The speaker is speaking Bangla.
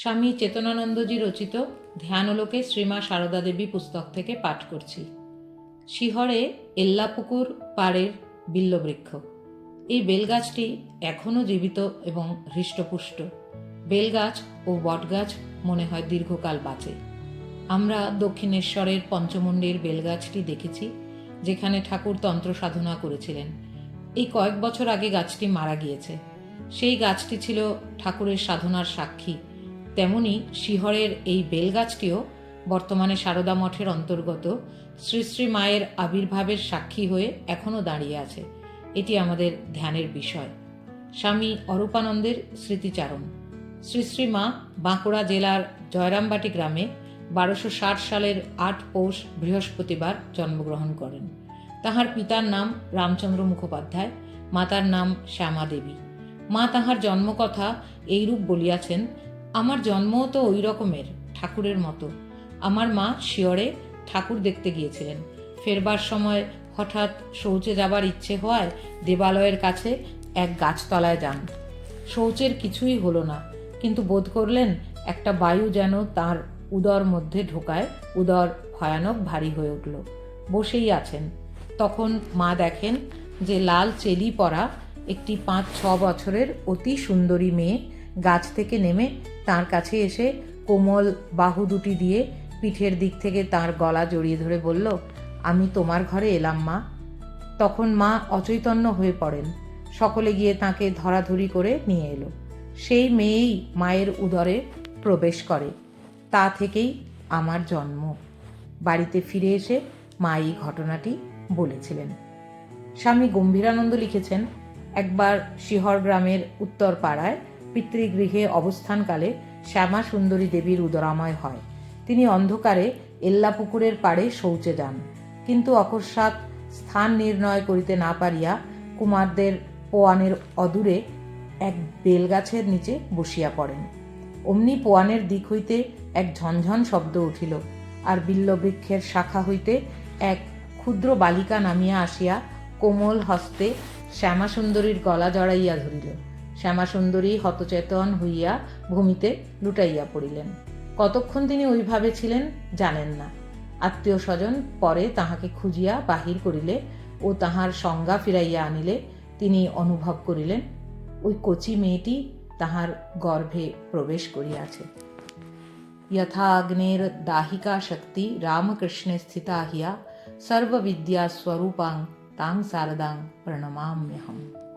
স্বামী চেতনানন্দজি রচিত ধ্যানলোকে শ্রীমা সারদা দেবী পুস্তক থেকে পাঠ করছি। শিহরে এল্লাপুকুর পাড়ের বিল্লবৃক্ষ। এই বেলগাছটি এখনও জীবিত এবং হৃষ্টপুষ্ট। বেলগাছ ও বটগাছ মনে হয় দীর্ঘকাল বাঁচে। আমরা দক্ষিণেশ্বরের পঞ্চমুণ্ডের বেলগাছটি দেখেছি, যেখানে ঠাকুর তন্ত্র সাধনা করেছিলেন। এই কয়েক বছর আগে গাছটি মারা গিয়েছে। সেই গাছটি ছিল ঠাকুরের সাধনার সাক্ষী তেমনি শিহরের এই বেলগাছটিও বর্তমানে সারদা মঠের অন্তর্গত শ্রী শ্রী মায়ের আবির্ভাবের সাক্ষী হয়ে এখনও দাঁড়িয়ে আছে। এটি আমাদের ধ্যানের বিষয়। স্বামী অরূপানন্দের স্মৃতিচারণ। শ্রী শ্রী মা বাঁকুড়া জেলার জয়রামবাটি গ্রামে বারোশো ষাট সালের আট পৌষ বৃহস্পতিবার জন্মগ্রহণ করেন। তাহার পিতার নাম রামচন্দ্র মুখোপাধ্যায়, মাতার নাম শ্যামা দেবী মা তাহার জন্মকথা এইরূপ বলিয়াছেন আমার জন্মও তো ওই রকমের, ঠাকুরের মতো। আমার মা শিয়রে ঠাকুর দেখতে গিয়েছিলেন। ফেরবার সময় হঠাৎ শৌচে যাবার ইচ্ছে হওয়ায় দেবালয়ের কাছে এক গাছতলায় যান। শৌচের কিছুই হলো না, কিন্তু বোধ করলেন একটা বায়ু যেন তার উদর মধ্যে ঢোকায়, উদর ভয়ানক ভারী হয়ে উঠল। বসেই আছেন। তখন মা দেখেন যে লাল চেলি পরা একটি পাঁচ ছ বছরের অতি সুন্দরী মেয়ে গাছ থেকে নেমে তার কাছে এসে কোমল বাহু দুটি দিয়ে পিঠের দিক থেকে তার গলা জড়িয়ে ধরে বলল, আমি তোমার ঘরে এলাম, মা। তখন মা অচৈতন্য হয়ে পড়েন। সকলে গিয়ে তাকে ধরাধরি করে নিয়ে এলো। সেই মেয়েই মায়ের উদরে প্রবেশ করে। তা থেকেই আমার জন্ম। বাড়িতে ফিরে এসে মা এই ঘটনাটি বলেছিলেন। স্বামী গম্ভীরানন্দ লিখেছেন, একবার শিহর গ্রামের উত্তর পাড়ায় পিতৃগৃহে অবস্থানকালে শ্যামা সুন্দরী দেবীর উদরাময় হয়। তিনি অন্ধকারে এল্লাপুকুরের পাড়ে শৌচে যান। কিন্তু অকস্মাৎ স্থান নির্ণয় করিতে না পারিয়া কুমারদের পোয়ানের অদূরে এক বেলগাছের নিচে বসিয়া পড়েন। অমনি পোয়ানের দিক হইতে এক ঝনঝন শব্দ উঠিল আর বিল্লবৃক্ষের শাখা হইতে এক ক্ষুদ্র বালিকা নামিয়া আসিয়া কোমল হস্তে শ্যামাসুন্দরীর গলা জড়াইয়া ধরিল। শ্যামাসুন্দরী হতচেতন হইয়া ভূমিতে লুটাইয়া পড়িলেন কতক্ষণ তিনি ওইভাবে ছিলেন জানেন না আত্মীয় স্বজন পরে তাহাকে খুঁজিয়া বাহির করিলে ও তাহার সংজ্ঞা ফিরাইয়া আনিলে তিনি অনুভব করিলেন ওই কচি মেয়েটি তাহার গর্ভে প্রবেশ করিয়াছে यथा अग्नेर दाहिका शक्ति रामकृष्णे स्थिता हिया सर्वविद्या स्वरूपां तां शारदां प्रणमाम्यहम्